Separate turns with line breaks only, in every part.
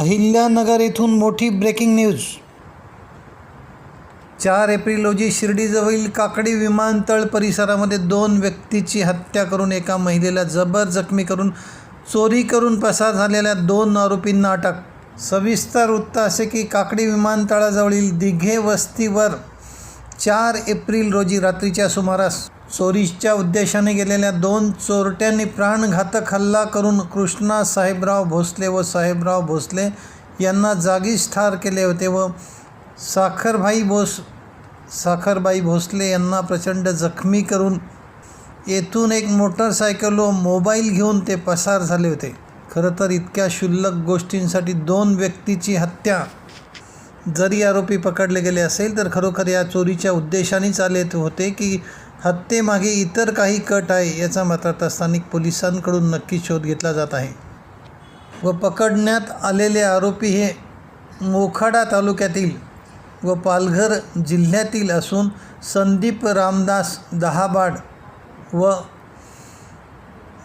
अहिल्यानगर येथून मोठी breaking news. चार एप्रिल रोजी शिर्डीजवळील काकडी विमानतळ परिसरामध्ये दोन व्यक्तीची हत्या करून एका महिलेला जबर जखमी करून चोरी करून पसार झालेल्या दोन आरोपींना अटक. सविस्तर वृत्त असे की काकडी विमानतळाजवळील दिघे वस्तीवर चार एप्रिल रोजी रात्रीच्या सुमारास चोरीच्या उद्देशाने गेलेल्या दोन चोरट्यांनी प्राणघातक हल्ला करून कृष्णा साहेबराव भोसले व साहेबराव भोसले यांना जागीच ठार केले होते व साखरभाई भोस साखरबाई भोसले यांना प्रचंड जखमी करून येथून एक मोटरसायकल व मोबाईल घेऊन ते पसार झाले होते. खरं तर इतक्या क्षुल्लक गोष्टींसाठी दोन व्यक्तीची हत्या जरी आरोपी पकडले गेले असेल तर खरोखर या चोरीच्या उद्देशानेच आले होते की हत्येमागे इतर काही कट आहे याचा मात्र आता स्थानिक पोलिसांकडून नक्की शोध घेतला जात आहे. व पकडण्यात आलेले आरोपी हे मोखाडा तालुक्यातील व पालघर जिल्ह्यातील असून संदीप रामदास दहाबाड व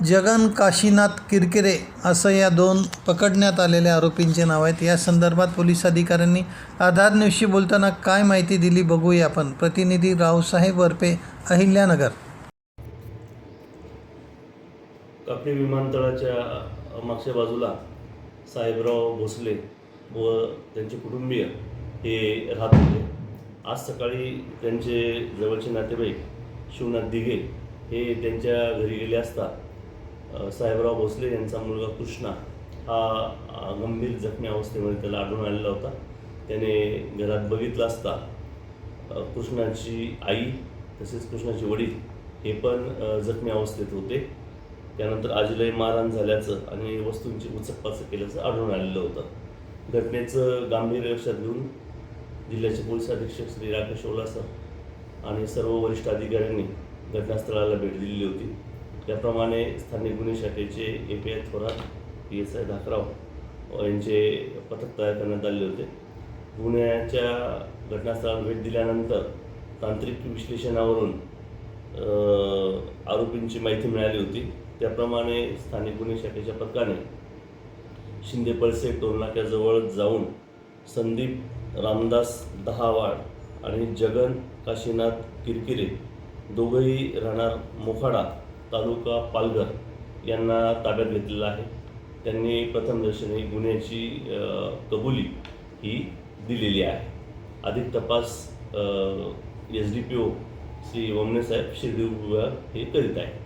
जगन काशीनाथ किरकिरे असं या दोन पकडण्यात आलेल्या आरोपींचे नाव आहेत. या संदर्भात पोलीस अधिकाऱ्यांनी आधार न्यूजशी बोलताना काय माहिती दिली बघूया आपण. प्रतिनिधी रावसाहेब वरपे अहिल्यानगर.
कापडी विमानतळाच्या मागच्या बाजूला साहेबराव भोसले व त्यांचे कुटुंबीय हे राहत होते. आज सकाळी त्यांचे जवळचे नातेवाईक शिवनाथ दिघे हे त्यांच्या घरी गेले असता साहेबराव भोसले यांचा मुलगा कृष्णा हा गंभीर जखमी अवस्थेमध्ये त्याला आढळून आलेला होता. त्याने घरात बघितला असता कृष्णाची आई तसेच कृष्णाचे वडील हे पण जखमी अवस्थेत होते. त्यानंतर आजीलाही मारहाण झाल्याचं आणि वस्तूंची उचकपाचं केल्याचं आढळून आलेलं होतं. घटनेचं गांभीर्य लक्षात घेऊन जिल्ह्याचे पोलीस अधीक्षक श्री राकेश ओलासा आणि सर्व वरिष्ठ अधिकाऱ्यांनी घटनास्थळाला भेट दिलेली होती. त्याप्रमाणे स्थानिक गुन्हे शाखेचे A P I Thorat P S I Dhakrao यांचे पथक तयार करण्यात आले होते. गुन्ह्याच्या घटनास्थळाला भेट दिल्यानंतर तांत्रिक विश्लेषणावरून आरोपींची माहिती मिळाली होती. त्याप्रमाणे स्थानिक गुन्हे शाखेच्या पथकाने शिंदे पळसे टोलनाक्याजवळ जाऊन संदीप रामदास दहावाड आणि जगन काशीनाथ किरकिरे दोघंही राहणार मोखाडा तालुका पालघर यांना ताब्यात घेतलेलं आहे. त्यांनी प्रथमदर्शनी गुन्ह्याची कबुली ही दिलेली आहे. अधिक तपास S D P O Shri Wamane साहेब शिर्डी विभाग हे करीत आहे